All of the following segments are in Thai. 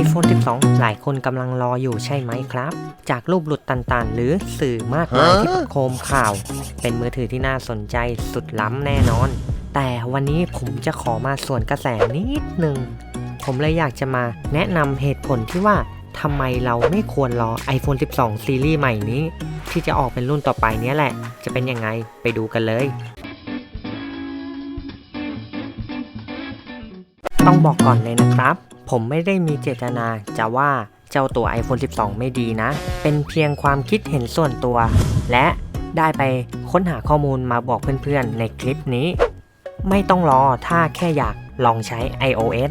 iPhone 12 หลายคนกำลังรออยู่ใช่ไหมครับ จากรูปหลุดต่างๆ หรือสื่อมากมายที่โคมข่าว เป็นมือถือที่น่าสนใจสุดล้ำแน่นอน แต่วันนี้ผมจะขอมาส่วนกระแสนิดนึงผมเลยอยากจะมาแนะนำเหตุผลที่ว่าทำไมเราไม่ควรรอ iPhone 12 ซีรีส์ใหม่นี้ ที่จะออกเป็นรุ่นต่อไปนี้แหละ จะเป็นยังไงไปดูกันเลยต้องบอกก่อนเลยนะครับ ผมไม่ได้มีเจตนาจะว่าเจ้าตัว iPhone 12 ไม่ดีนะ เป็นเพียงความคิดเห็นส่วนตัว และได้ไปค้นหาข้อมูลมาบอกเพื่อนๆ ในคลิปนี้ ไม่ต้องรอถ้าแค่อยากลองใช้ iOS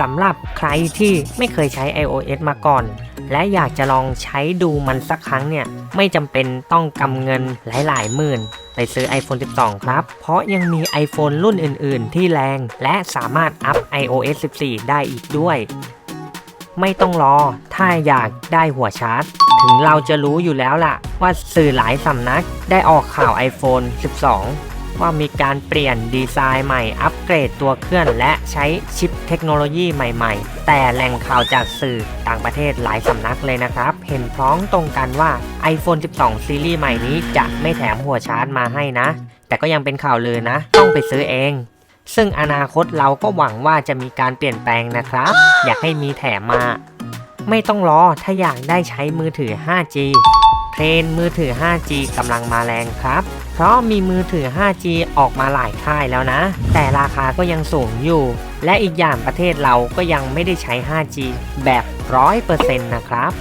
สำหรับใครที่ไม่เคยใช้ iOS มาก่อน และอยากจะลองใช้ดูมันสักครั้งเนี่ย ไม่จำเป็นต้องกำเงินหลายๆหมื่นไปซื้อ iPhone 12 ครับ เพราะยังมี iPhone รุ่นอื่น ๆ ที่แรง และสามารถอัพ iOS 14 ได้อีกด้วย ไม่ต้องรอ ถ้าอยากได้หัวชาร์จ ถึงเราจะรู้อยู่แล้วล่ะ ว่าสื่อหลายสำนักได้ออกข่าว iPhone 12 ว่ามีการเปลี่ยนดีไซน์ใหม่ อัปเกรดตัวเครื่องและใช้ชิปเทคโนโลยีใหม่ๆ แต่แหล่งข่าวจากสื่อต่างประเทศหลายสำนักเลยนะครับ เห็นพร้องตรงกันว่า iPhone 12 ซีรีส์ใหม่นี้จะไม่แถมหัวชาร์จมาให้นะ แต่ก็ยังเป็นข่าวลือนะ ต้องไปซื้อเองซึ่งอนาคตเราก็หวังว่าจะมีการเปลี่ยนแปลงนะครับ อยากให้มีแถมมา ไม่ต้องรอ ถ้าอยากได้ใช้มือถือ 5G เทรนมือถือ 5G กำลังมาแรงครับ เพราะมีมือถือ 5G ออกมาหลายค่ายแล้วนะ แต่ราคาก็ยังสูงอยู่ และอีกอย่างประเทศเราก็ยังไม่ได้ใช้ 5G แบบ 100%นะครับ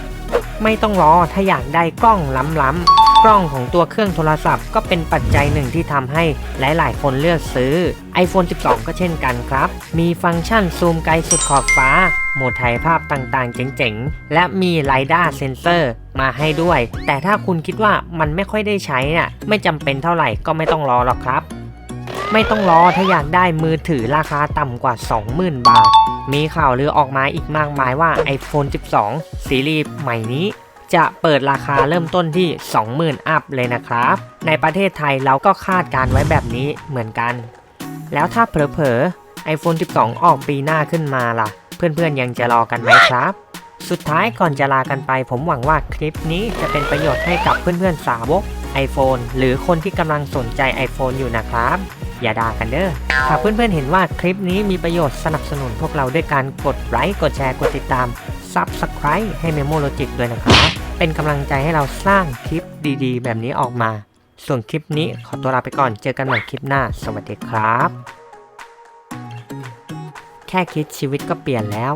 ไม่ต้องรอถ้าอยากได้กล้องล้ำๆ กล้องของตัวเครื่องโทรศัพท์ ก็เป็นปัจจัยหนึ่งที่ทำให้หลาย ๆ คนเลือกซื้อ iPhone 12 ก็เช่นกันครับ มีฟังก์ชันซูมไกลสุดขอบฟ้า โหมดถ่ายภาพต่าง ๆ เจ๋ง ๆ และมีไ i ด้าเซนเซอร์มาให้ด้วย แต่ถ้าคุณคิดว่ามันไม่ค่อยได้ใช้น่ะไม่จำเป็นเท่าไหร่ก็ไม่ต้องรอหรอกครับ ไม่ต้องรอถ้าอยากได้มือถือราคาต่ำกว่า 20,000 บาท มีข่าวลือออกมาอีกมากมายว่า iPhone 12 ซีรีส์ใหม่นี้ จะเปิดราคาเริ่มต้นที่ 20,000 อัพเลยนะครับ ในประเทศไทยเราก็คาดการไว้แบบนี้เหมือนกัน แล้วถ้าเผลอๆ iPhone 12 ออกปีหน้าขึ้นมาล่ะ เพื่อนๆยังจะรอกันไหมครับ สุดท้ายก่อนจะลากันไป ผมหวังว่าคลิปนี้จะเป็นประโยชน์ให้กับเพื่อนๆสาวก iPhone หรือคนที่กำลังสนใจ iPhone อยู่นะครับ อย่าด่ากันเด้อหากเพื่อนๆเห็นว่าคลิปนี้มีประโยชน์สนับสนุนพวกเราด้วยการกดไลค์กดแชร์กดติดตาม Subscribe ให้ Memo Logic ด้วยนะครับ เป็นกำลังใจให้เราสร้างคลิปดีๆ แบบนี้ออกมา ส่วนคลิปนี้ขอตัวลาไปก่อน เจอกันใหม่คลิปหน้า สวัสดีครับ แค่คิดชีวิตก็เปลี่ยนแล้ว